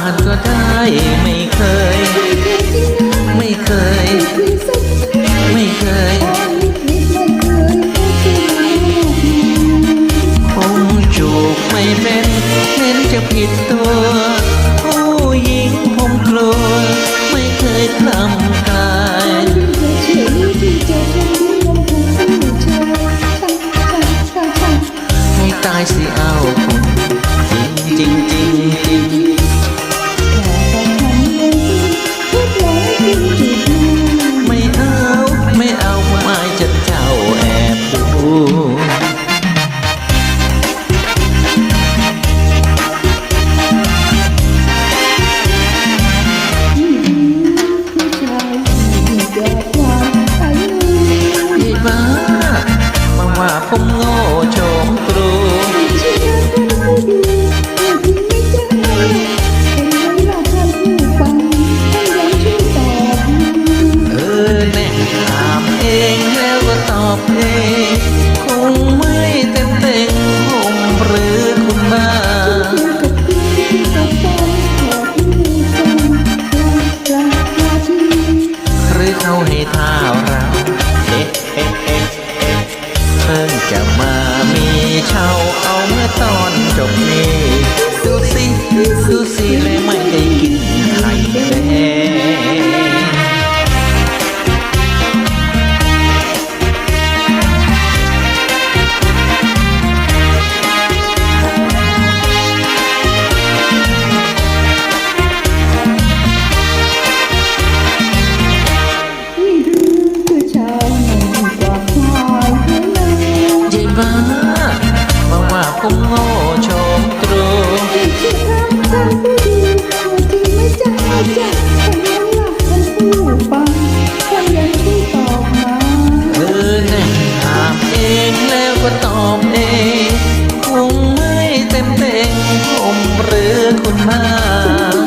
านก็ได้ไม่เคย ไม่เคย ไม่เคยผมจูบไม่เป็นเน้นจะผิดตัว ผู้หญิงผมกลัว ไม่เคยทำกายให้ตายสิเอาคุณจริงจริงจริง อบเองคงไม่เต็มเต็งผมหรือคุณบ้าหรือเขาให้ท้าเราเอ๊ะเอ๊ะเอ๊ะเอ๊ะเพิ่งจะมามีเช่าเอาเมื่อตอนจบนี้ ยายบ้ามาว่าผมโง่โฉมตรูเออแน่ถามเองแล้วก็ตอบเองคงไม่เต็มเต็งผมหรือคุณมา